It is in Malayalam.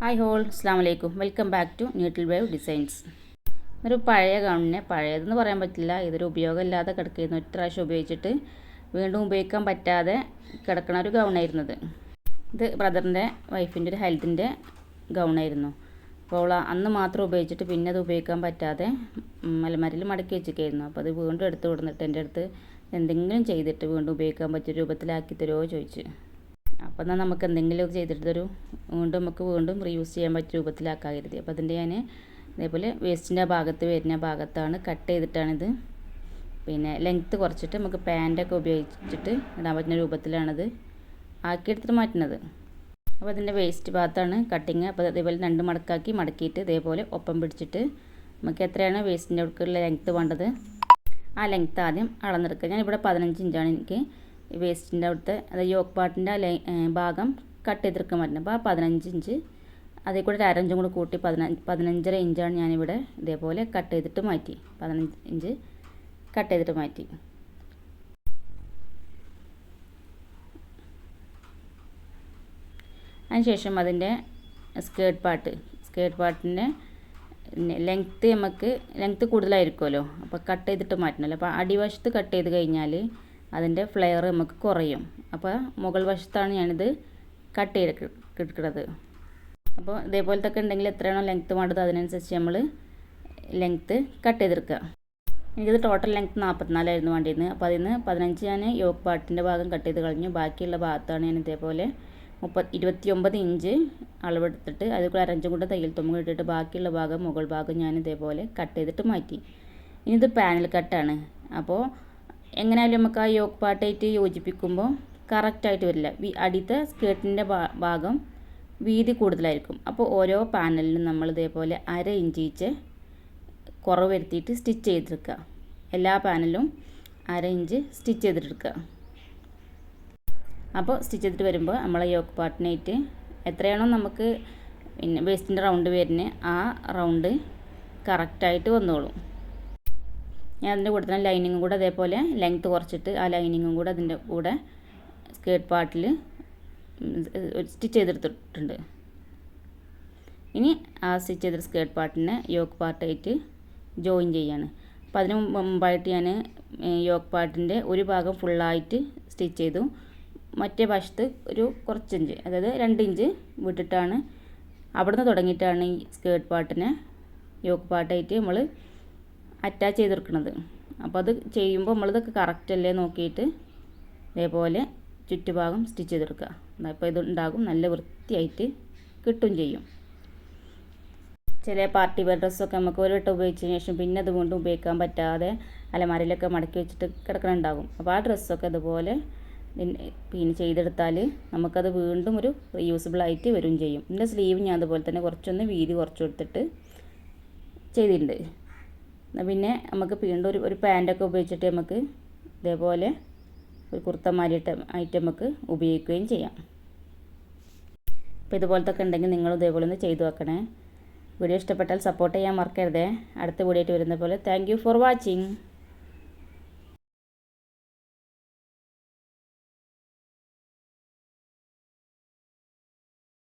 ഹായ് ഹോൾ അസ്സാം വലൈക്കും വെൽക്കം ബാക്ക് ടു ന്യൂട്ടിൽ വേവ് ഡിസൈൻസ് ഒരു പഴയ ഗൗണിനെ പഴയതെന്ന് പറയാൻ പറ്റില്ല. ഇതൊരു ഉപയോഗമില്ലാതെ കിടക്കുന്ന. ഒരു പ്രാവശ്യം ഉപയോഗിച്ചിട്ട് വീണ്ടും ഉപയോഗിക്കാൻ പറ്റാതെ കിടക്കണ ഒരു ഗൗണായിരുന്നത് ഇത്. ബ്രദറിന്റെ വൈഫിന്റെ ഒരു ഹെൽത്തിന്റെ ഗൗണായിരുന്നു. അപ്പോൾ അന്ന് മാത്രം ഉപയോഗിച്ചിട്ട് പിന്നെ അത് ഉപയോഗിക്കാൻ പറ്റാതെ മലമരയിൽ മടക്കി വെച്ചിരിക്കുകയായിരുന്നു. അപ്പോൾ അത് വീണ്ടും എടുത്ത് കൊടുത്തിട്ട് എന്റെ അടുത്ത് എന്തെങ്കിലും ചെയ്തിട്ട് വീണ്ടും ഉപയോഗിക്കാൻ പറ്റിയ രൂപത്തിലാക്കി തരുമോ ചോദിച്ചു. അപ്പോൾ എന്നാൽ നമുക്ക് എന്തെങ്കിലും ചെയ്തിട്ടൊരു വീണ്ടും നമുക്ക് വീണ്ടും റീയൂസ് ചെയ്യാൻ പറ്റിയ രൂപത്തിലാക്കാൻ കരുതി അപ്പോൾ അതിന്റെ ഞാൻ ഇതേപോലെ വേസ്റ്റിന്റെ ഭാഗത്ത് വരുന്ന ഭാഗത്താണ് കട്ട് ചെയ്തിട്ടാണിത്. പിന്നെ ലെങ്ത്ത് കുറച്ചിട്ട് നമുക്ക് പാന്റൊക്കെ ഉപയോഗിച്ചിട്ട് ഇടാൻ പറ്റുന്ന രൂപത്തിലാണിത്. ആക്കിയെടുത്തിട്ട് മാറ്റുന്നത്. അപ്പോൾ അതിന്റെ വേസ്റ്റ് ഭാഗത്താണ് കട്ടിങ് അപ്പോൾ അതേപോലെ രണ്ട് മടക്കാക്കി മടക്കിയിട്ട് ഇതേപോലെ ഒപ്പം പിടിച്ചിട്ട് നമുക്ക് എത്രയാണ് വേസ്റ്റിന്റെ അടുക്കുള്ള ലെങ്ത്ത് വേണ്ടത്? ആ ലെങ്ത്ത് ആദ്യം അളന്നെടുക്കുക. ഞാനിവിടെ പതിനഞ്ച് ഇഞ്ചാണ് എനിക്ക് വേസ്റ്റിന്റെ അവിടുത്തെ അതായത് യോക്ക് പാട്ടിന്റെ ഭാഗം കട്ട് ചെയ്തെടുക്കാൻ പറ്റുന്നത്. അപ്പോൾ പതിനഞ്ച് ഇഞ്ച് അതേ കൂടെ ഒരു അരഞ്ചും കൂടെ കൂട്ടി പതിനഞ്ച് പതിനഞ്ചര ഇഞ്ചാണ് ഞാനിവിടെ ഇതേപോലെ കട്ട് ചെയ്തിട്ട് മാറ്റി. പതിനഞ്ച് ഇഞ്ച് കട്ട് ചെയ്തിട്ട് മാറ്റി. അതിനുശേഷം അതിന്റെ സ്കേർട്ട് പാർട്ട് സ്കേർട്ട് പാർട്ടിന്റെ ലെങ്ത്ത് നമുക്ക് ലെങ്ത്ത് കൂടുതലായിരിക്കുമല്ലോ. അപ്പോൾ കട്ട് ചെയ്തിട്ട് മാറ്റണമല്ലോ. അപ്പോൾ അടിവശത്ത് കട്ട് ചെയ്ത് കഴിഞ്ഞാൽ അതിന്റെ ഫ്ലെയർ നമുക്ക് കുറയും. അപ്പോൾ മുകൾ വശത്താണ് ഞാനിത് കട്ട് ചെയ്ത് അപ്പോൾ ഇതേപോലത്തെ ഒക്കെ ഉണ്ടെങ്കിൽ എത്രയാണോ ലെങ്ത്ത് വേണ്ടത് അതിനനുസരിച്ച് നമ്മൾ ലെങ്ത്ത് കട്ട് ചെയ്തെടുക്കുക. എനിക്കിത് ടോട്ടൽ ലെങ്ത്ത് നാൽപ്പത്തിനാലായിരുന്നു വേണ്ടിയിരുന്നത്. അപ്പോൾ അതിൽ നിന്ന് പതിനഞ്ച് ഞാൻ യോക്ക് പാട്ടിന്റെ ഭാഗം കട്ട് ചെയ്ത് കളഞ്ഞു. ബാക്കിയുള്ള ഭാഗത്താണ് ഞാൻ ഇതേപോലെ മുപ്പത് ഇരുപത്തിയൊമ്പത് ഇഞ്ച് അളവെടുത്തിട്ട് അതിൽ കൂടെ അരഞ്ചും കൂടെ തയ്യൽ തുമ്പ് ഇട്ടിട്ട് ബാക്കിയുള്ള ഭാഗം മുകൾ ഭാഗം ഞാൻ ഇതേപോലെ കട്ട് ചെയ്തിട്ട് മാറ്റി. ഇനി ഇത് പാനൽ കട്ടാണ് അപ്പോൾ എങ്ങനെയായാലും നമുക്ക് ആ യോക്ക് പാട്ടായിട്ട് യോജിപ്പിക്കുമ്പോൾ കറക്റ്റായിട്ട് വരില്ല. വി അടിത്തെ സ്കേർട്ടിന്റെ ഭാഗം വീതി കൂടുതലായിരിക്കും. അപ്പോൾ ഓരോ പാനലിനും നമ്മൾ ഇതേപോലെ അര ഇഞ്ച് വെച്ച് കുറവ് വരുത്തിയിട്ട് സ്റ്റിച്ച് ചെയ്തെടുക്കുക. എല്ലാ പാനലും അര ഇഞ്ച് സ്റ്റിച്ച് ചെയ്തിട്ടെടുക്കുക അപ്പോൾ സ്റ്റിച്ച് ചെയ്തിട്ട് വരുമ്പോൾ നമ്മളെ യോക്ക് പാട്ടിനായിട്ട് എത്രയാണോ നമുക്ക് പിന്നെ വേസ്റ്റിന്റെ റൗണ്ട് വരുന്നത് ആ റൗണ്ട് കറക്റ്റായിട്ട് വന്നോളും. ഞാൻ അതിന്റെ കൂടെ തന്നെ ലൈനിങ്ങും കൂടെ അതേപോലെ ലെങ്ത്ത് കുറച്ചിട്ട് ആ ലൈനിങ്ങും കൂടെ അതിന്റെ കൂടെ സ്കേർട്ട് പാർട്ടിൽ സ്റ്റിച്ച് ചെയ്തെടുത്തിട്ടുണ്ട്. ഇനി ആ സ്റ്റിച്ച് ചെയ്ത സ്കേർട്ട് പാർട്ടിനെ യോക്ക് പാർട്ടായിട്ട് ജോയിൻ ചെയ്യാണ്. അപ്പോൾ അതിന് മുമ്പായിട്ട് ഞാൻ യോക്ക് പാർട്ടിന്റെ ഒരു ഭാഗം ഫുള്ളായിട്ട് സ്റ്റിച്ച് ചെയ്തു. മറ്റേ വശത്ത് ഒരു കുറച്ചിഞ്ച് അതായത് രണ്ട് ഇഞ്ച് വിട്ടിട്ടാണ് അവിടുന്ന് തുടങ്ങിയിട്ടാണ് ഈ സ്കേർട്ട് പാർട്ടിനെ യോക്ക് പാർട്ടായിട്ട് നമ്മൾ അറ്റാച്ച് ചെയ്തെടുക്കുന്നത് അപ്പോൾ അത് ചെയ്യുമ്പോൾ നമ്മളിതൊക്കെ കറക്റ്റ് അല്ലേ നോക്കിയിട്ട് ഇതേപോലെ ചുറ്റുഭാഗം സ്റ്റിച്ച് ചെയ്തെടുക്കുക. അപ്പോൾ ഇത് ഉണ്ടാകും. നല്ല വൃത്തിയായിട്ട് കിട്ടും ചെയ്യും. ചില പാർട്ടി വെയർ ഡ്രസ്സൊക്കെ നമുക്ക് ഒരു വട്ടം ഉപയോഗിച്ചതിന് ശേഷം പിന്നെ അത് വീണ്ടും ഉപയോഗിക്കാൻ പറ്റാതെ അലമാരയിലൊക്കെ മടക്കി വെച്ചിട്ട് കിടക്കണുണ്ടാകും. അപ്പോൾ ആ ഡ്രസ്സൊക്കെ അതുപോലെ പിന്നെ ചെയ്തെടുത്താൽ നമുക്കത് വീണ്ടും ഒരു റീയൂസബിൾ ആയിട്ട് വരും ചെയ്യും. എന്റെ സ്ലീവ് ഞാൻ അതുപോലെ തന്നെ കുറച്ചൊന്ന് വീതി കുറച്ച് കൊടുത്തിട്ട് ചെയ്തിട്ടുണ്ട്. പിന്നെ നമുക്ക് വീണ്ടും ഒരു ഒരു പാന്റൊക്കെ ഉപയോഗിച്ചിട്ട് നമുക്ക് ഇതേപോലെ ഒരു കുർത്തമാരിയിട്ട് ആയിട്ട് നമുക്ക് ഉപയോഗിക്കുകയും ചെയ്യാം. അപ്പോൾ ഇതുപോലത്തെ ഒക്കെ ഉണ്ടെങ്കിൽ നിങ്ങൾ ഇതേപോലെ ഒന്ന് ചെയ്തു വെക്കണേ. വീഡിയോ ഇഷ്ടപ്പെട്ടാൽ സപ്പോർട്ട് ചെയ്യാൻ മറക്കരുതേ. അടുത്ത വീഡിയോ ആയിട്ട് വരുന്ന പോലെ താങ്ക് ഫോർ വാച്ചിങ്